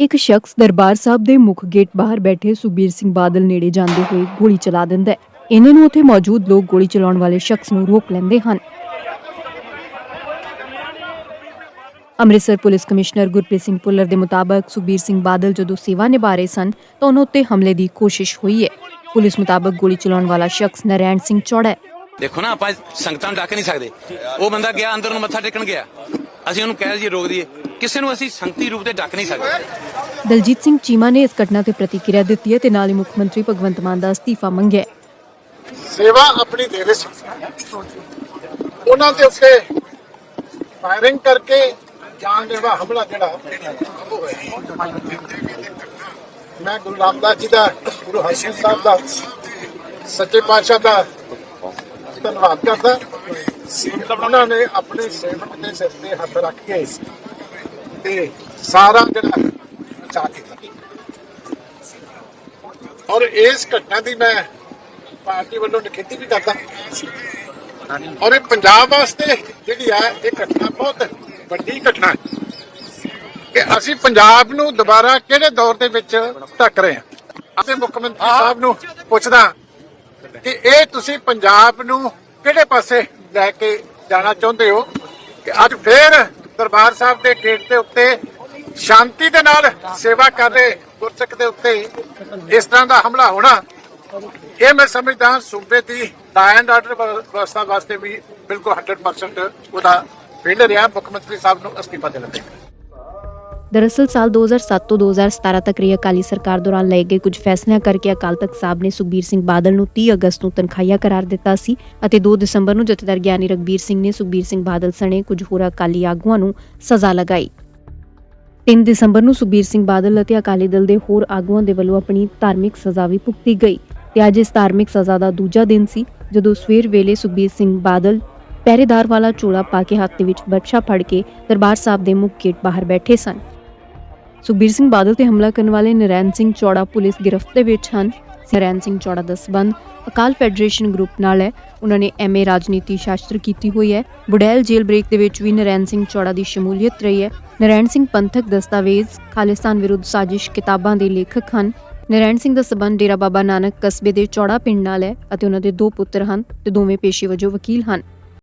ਇੱਕ ਸ਼ਖਸ ਦਰਬਾਰ ਸਾਹਿਬ ਦੇ ਮੁੱਖ ਗੇਟ ਬਾਹਰ ਬੈਠੇ ਸੁਖਬੀਰ ਸਿੰਘ ਬਾਦਲ ਨੇੜੇ ਜਾਂਦੇ ਹੋਏ ਗੋਲੀ ਚਲਾ ਦਿੰਦਾ ਹੈ। ਇਹਨਾਂ ਨੂੰ ਉੱਥੇ ਮੌਜੂਦ ਲੋਕ ਗੋਲੀ ਚਲਾਉਣ ਵਾਲੇ ਸ਼ਖਸ ਨੂੰ ਰੋਕ ਲੈਂਦੇ ਹਨ। ਅੰਮ੍ਰਿਤਸਰ ਪੁਲਿਸ ਕਮਿਸ਼ਨਰ ਗੁਰਪ੍ਰੀਤ ਸਿੰਘ ਪੁੱਲਰ ਦੇ ਮੁਤਾਬਕ ਸੁਖਬੀਰ ਸਿੰਘ ਬਾਦਲ ਜਦੋਂ ਸੇਵਾ ਨਿਭਾ ਰਹੇ ਸਨ, ਤਾਂ ਉਹਨਾਂ ਉੱਤੇ ਹਮਲੇ ਦੀ ਕੋਸ਼ਿਸ਼ ਹੋਈ ਹੈ। ਪੁਲਿਸ ਮੁਤਾਬਕ ਗੋਲੀ ਚਲਾਉਣ ਵਾਲਾ ਸ਼ਖਸ ਨਰੈਣ ਸਿੰਘ ਚੌੜਾ ਹੈ। ਦੇਖੋ ਨਾ, ਆਪਾਂ ਸੰਗਤਾਂ ਨੂੰ ਡੱਕ ਨਹੀਂ ਸਕਦੇ। ਉਹ ਬੰਦਾ ਗਿਆ, ਅੰਦਰ ਨੂੰ ਮੱਥਾ ਟੇਕਣ ਗਿਆ। ਅਸੀਂ ਉਹਨੂੰ ਕਹਿ ਜੀ ਰੋਕ ਦਈਏ। ਕਿਸੇ ਨੂੰ ਅਸੀਂ ਸੰਗਤੀ ਰੂਪ ਤੇ ਡੱਕ ਨਹੀਂ ਸਕਦੇ। ਦਲਜੀਤ ਸਿੰਘ ਚੀਮਾ ਨੇ ਇਸ ਘਟਨਾ ਤੇ ਪ੍ਰਤੀਕਿਰਿਆ ਦਿੱਤੀ ਹੈ ਤੇ ਨਾਲ ਹੀ ਮੁੱਖ ਮੰਤਰੀ ਭਗਵੰਤ ਮਾਨ ਦਾ ਅਸਤੀਫਾ ਮੰਗਿਆ ਹੈ। ਸੇਵਾ ਆਪਣੀ ਦੇ ਰਹੇ ਸੀ ਉਹਨਾਂ ਦੇ ਉੱਤੇ ਫਾਇਰਿੰਗ ਕਰਕੇ ਜਾਨਲੇਵਾ ਹਮਲਾ ਜਿਹੜਾ ਮੈਂ ਗੁਰੂ ਰਾਮਦਾਸ ਜੀ ਦਾ ਗੁਰੂ ਹਰਗੋਬਿੰਦ ਸਾਹਿਬ ਦਾ ਸੱਚੇ ਪਾਤਸ਼ਾਹ ਦਾ ਧੰਨਵਾਦ ਕਰਦਾ। ਉਹਨਾਂ ਨੇ ਆਪਣੇ ਸੇਵਕ ਦੇ ਸਿਰ ਤੇ ਹੱਥ ਰੱਖ ਕੇ ਤੇ ਸਾਰਾ ਜਿਹੜਾ ਬਚਾ ਕੀਤਾ ਔਰ ਇਸ ਘਟਨਾ ਦੀ ਮੈਂ ਪਾਰਟੀ ਵੱਲੋਂ ਨਿਖੇਧੀ ਵੀ ਕਰਦਾ। ਔਰ ਇਹ ਪੰਜਾਬ ਵਾਸਤੇ ਜਿਹੜੀ ਆ ਇਹ ਘਟਨਾ ਬਹੁਤ ਵੱਡੀ ਘਟਨਾ ਹੈ। ਕਿ ਅਸੀਂ ਪੰਜਾਬ ਨੂੰ ਦੁਬਾਰਾ ਕਿਹੜੇ ਦੌਰ ਦੇ ਵਿੱਚ ਢੱਕ ਰਹੇ ਹਾਂ? ਅਤੇ ਮੁੱਖ ਮੰਤਰੀ ਸਾਹਿਬ ਨੂੰ ਪੁੱਛਦਾ ਕਿ ਇਹ ਤੁਸੀਂ ਪੰਜਾਬ ਨੂੰ ਕਿਹੜੇ ਪਾਸੇ ਲੈ ਕੇ ਜਾਣਾ ਚਾਹੁੰਦੇ ਹੋ? ਕਿ ਅੱਜ ਫੇਰ ਦਰਬਾਰ ਸਾਹਿਬ ਦੇ ਗੇਟ ਦੇ ਉੱਤੇ ਸ਼ਾਂਤੀ ਦੇ ਨਾਲ ਸੇਵਾ ਕਰ ਰਹੇ ਗੁਰਸਿੱਖ ਦੇ ਉੱਤੇ ਇਸ ਤਰ੍ਹਾਂ ਦਾ ਹਮਲਾ ਹੋਣਾ, ਇਹ ਮੈਂ ਸਮਝਦਾ ਸੂਬੇ ਦੀ ਲਾ ਐਂਡ ਆਰਡਰ ਵਿਵਸਥਾ ਵਾਸਤੇ ਵੀ ਬਿਲਕੁਲ 100% ਉਹਦਾ ਫੇਲ ਰਿਹਾ। ਮੁੱਖ ਮੰਤਰੀ ਸਾਹਿਬ ਨੂੰ ਅਸਤੀਫਾ ਦੇਣਾ ਚਾਹੀਦਾ। ਦਰਅਸਲ ਸਾਲ 2007 ਤੋਂ 2017 ਤੱਕ ਰਹੀ ਅਕਾਲੀ ਸਰਕਾਰ ਦੌਰਾਨ ਲਏ ਗਏ ਕੁਝ ਫੈਸਲਿਆਂ ਕਰਕੇ ਅਕਾਲ ਤਖਤ ਸਾਹਿਬ ਨੇ ਸੁਖਬੀਰ ਸਿੰਘ ਬਾਦਲ ਨੂੰ 30 ਅਗਸਤ ਨੂੰ ਤਨਖਾਹੀਆ ਕਰਾਰ ਦਿੱਤਾ ਸੀ ਅਤੇ 2 ਦਸੰਬਰ ਨੂੰ ਜਥੇਦਾਰ ਗਿਆਨੀ ਰਗਬੀਰ ਸਿੰਘ ਨੇ ਸੁਖਬੀਰ ਸਿੰਘ ਬਾਦਲ ਸਣੇ ਕੁਝ ਹੋਰ ਅਕਾਲੀ ਆਗੂਆਂ ਨੂੰ ਸਜ਼ਾ ਲਗਾਈ। 3 ਦਸੰਬਰ ਨੂੰ ਸੁਖਬੀਰ ਸਿੰਘ ਬਾਦਲ ਅਤੇ ਅਕਾਲੀ ਦਲ ਦੇ ਹੋਰ ਆਗੂਆਂ ਦੇ ਵੱਲੋਂ ਆਪਣੀ ਧਾਰਮਿਕ ਸਜ਼ਾ ਵੀ ਭੁਗਤੀ ਗਈ ਤੇ ਅੱਜ ਇਸ ਧਾਰਮਿਕ ਸਜ਼ਾ ਦਾ ਦੂਜਾ ਦਿਨ ਸੀ ਜਦੋਂ ਸਵੇਰ ਵੇਲੇ ਸੁਖਬੀਰ ਸਿੰਘ ਬਾਦਲ ਪਹਿਰੇਦਾਰ ਵਾਲਾ ਚੋਲਾ ਪਾ ਕੇ ਹੱਥ ਦੇ ਵਿੱਚ ਬਰਛਾ ਫੜ ਕੇ ਦਰਬਾਰ ਸਾਹਿਬ ਦੇ ਮੁੱਖ ਗੇਟ ਬਾਹਰ ਬੈਠੇ ਸਨ। ਸੁਖਬੀਰ ਸਿੰਘ ਬਾਦਲ ਤੇ ਹਮਲਾ ਕਰਨ ਵਾਲੇ ਨਰੈਣ ਸਿੰਘ ਚੌੜਾ ਪੁਲਿਸ ਗਿਰਫਤ ਦੇ ਵਿੱਚ ਹਨ। ਨਰੈਣ ਸਿੰਘ ਚੌੜਾ ਦਾ ਸਬੰਧ ਅਕਾਲ ਫੈਡਰੇਸ਼ਨ ਗਰੁੱਪ ਨਾਲ ਹੈ। ਉਹਨਾਂ ਨੇ ਐਮਏ ਰਾਜਨੀਤੀ ਸ਼ਾਸਤਰ ਕੀਤੀ ਹੋਈ ਹੈ। ਬੁਡੈਲ ਜੇਲ ਬ੍ਰੇਕ ਦੇ ਵਿੱਚ ਵੀ ਨਰੈਣ ਸਿੰਘ ਚੌੜਾ ਦੀ ਸ਼ਮੂਲੀਅਤ ਰਹੀ ਹੈ। ਨਰੈਣ ਸਿੰਘ ਪੰਥਕ ਦਸਤਾਵੇਜ਼, ਖਾਲਿਸਤਾਨ ਵਿਰੁੱਧ ਸਾਜ਼ਿਸ਼ ਕਿਤਾਬਾਂ ਦੇ ਲੇਖਕ ਹਨ। ਨਰੈਣ ਸਿੰਘ ਦਾ ਸਬੰਧ ਡੇਰਾ ਬਾਬਾ ਨਾਨਕ ਕਸਬੇ ਦੇ ਚੌੜਾ ਪਿੰਡ ਨਾਲ ਹੈ ਅਤੇ ਉਹਨਾਂ ਦੇ ਦੋ ਪੁੱਤਰ ਹਨ ਤੇ ਦੋਵੇਂ ਪੇਸ਼ੇ ਵਜੋਂ ਵਕੀਲ ਹਨ।